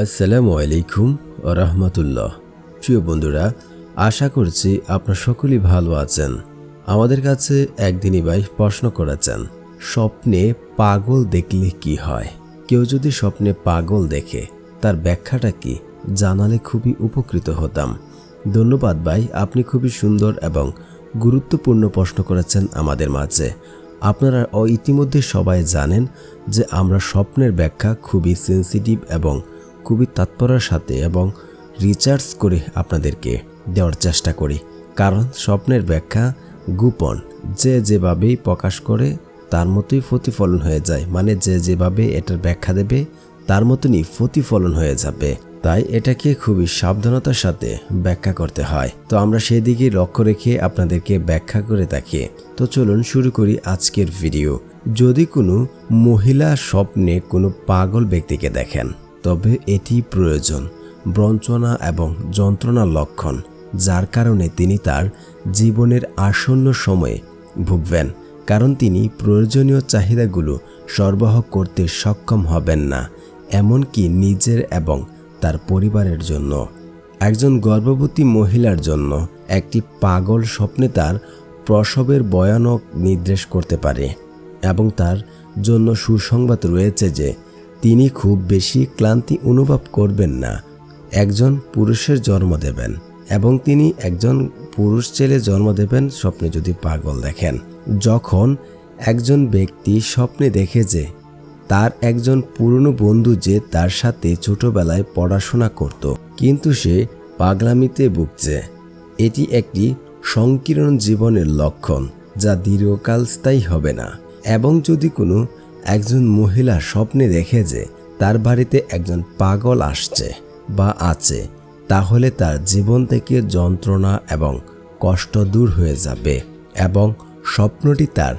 আসসালামু আলাইকুম রহমতুল্লাহ। প্রিয় বন্ধুরা, আশা করছি আপনার সকলেই ভালো আছেন। আমাদের কাছে একদিনই ভাই প্রশ্ন করেছেন, স্বপ্নে পাগল দেখলে কি হয়? কেউ যদি স্বপ্নে পাগল দেখে, তার ব্যাখ্যাটা কি জানালে খুবই উপকৃত হতাম। ধন্যবাদ ভাই, আপনি খুবই সুন্দর এবং গুরুত্বপূর্ণ প্রশ্ন করেছেন আমাদের মাঝে। আপনারা ইতিমধ্যে সবাই জানেন যে আমরা স্বপ্নের ব্যাখ্যা খুবই সেন্সিটিভ এবং খুবই তাৎপর্যের সাথে এবং রিচার্জ করে আপনাদেরকে দেওয়ার চেষ্টা করি। কারণ স্বপ্নের ব্যাখ্যা গোপন। যে যেভাবেই প্রকাশ করে, তার মতোই প্রতিফলন হয়ে যায়। মানে যে যেভাবে এটার ব্যাখ্যা দেবে, তার মতনই প্রতিফলন হয়ে যাবে। তাই এটাকে খুবই সাবধানতার সাথে ব্যাখ্যা করতে হয়। তো আমরা সেই দিকে লক্ষ্য রেখে আপনাদেরকে ব্যাখ্যা করে থাকি তো চলুন শুরু করি আজকের ভিডিও যদি কোনো মহিলা স্বপ্নে কোনো পাগল ব্যক্তিকে দেখেন তবে এটি প্রয়োজন, বঞ্চনা এবং যন্ত্রণার লক্ষণ, যার কারণে তিনি তার জীবনের আসন্ন সময়ে ভুগবেন, কারণ তিনি প্রয়োজনীয় চাহিদাগুলো সরবরাহ করতে সক্ষম হবেন না, এমনকি নিজের এবং তার পরিবারের জন্য। একজন গর্ভবতী মহিলার জন্য একটি পাগল স্বপ্নে তার প্রসবের ভয়ানক নির্দেশ করতে পারে এবং তার জন্য সুসংবাদ রয়েছে যে তিনি খুব বেশি ক্লান্তি অনুভব করবেন না। একজন পুরুষের জন্ম দেবেন এবং তিনি একজন পুরুষ ছেলে জন্ম দেবেন স্বপ্নে যদি পাগল দেখেন। যখন একজন ব্যক্তি স্বপ্নে দেখে যে তার একজন পুরনো বন্ধু যে তার সাথে ছোটবেলায় পড়াশোনা করত, কিন্তু সে পাগলামিতে ভুগছে, এটি একটি সংকীর্ণ জীবনের লক্ষণ যা দীর্ঘকাল স্থায়ী হবে না। এবং যদি কোনো একজন মহিলা স্বপ্নে দেখে যে তার বাড়িতে একজন পাগল আসছে বা আছে, তাহলে তার জীবন থেকে যন্ত্রণা এবং কষ্ট দূর হয়ে যাবে এবং স্বপ্নটি তার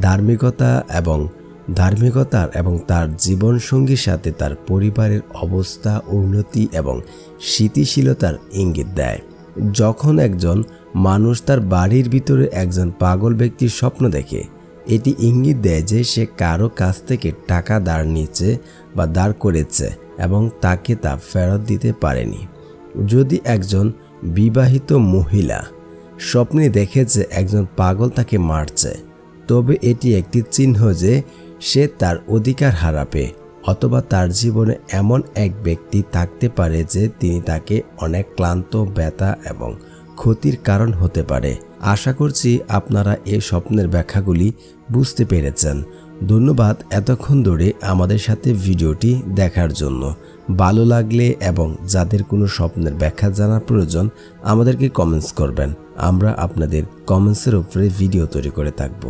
ধার্মিকতা এবং ধার্মিকতার এবং তার জীবনসঙ্গীর সাথে তার পরিবারের অবস্থা, উন্নতি এবং স্থিতিশীলতার ইঙ্গিত দেয়। যখন একজন মানুষ তার বাড়ির ভিতরে একজন পাগল ব্যক্তির স্বপ্ন দেখে এটি ইঙ্গিত দেয় যে সে কারও কাছ থেকে টাকা দাঁড় নিচ্ছে বা দাঁড় করেছে এবং তাকে তা ফেরত দিতে পারেনি। যদি একজন বিবাহিত মহিলা স্বপ্নে দেখে যে একজন পাগল তাকে মারছে, তবে এটি একটি চিহ্ন যে সে তার অধিকার হারাবে অথবা তার জীবনে এমন এক ব্যক্তি থাকতে পারে যে তিনি তাকে অনেক ক্লান্ত, ব্যথা এবং ক্ষতির কারণ হতে পারে। আশা করছি আপনারা এই স্বপ্নের ব্যাখ্যাগুলি বুঝতে পেরেছেন। ধন্যবাদ এতক্ষণ ধরে আমাদের সাথে ভিডিওটি দেখার জন্য। ভালো লাগলে এবং যাদের কোনো স্বপ্নের ব্যাখ্যা জানার প্রয়োজন, আমাদেরকে কমেন্টস করবেন। আমরা আপনাদের কমেন্টসের উপরে ভিডিও তৈরি করে থাকব।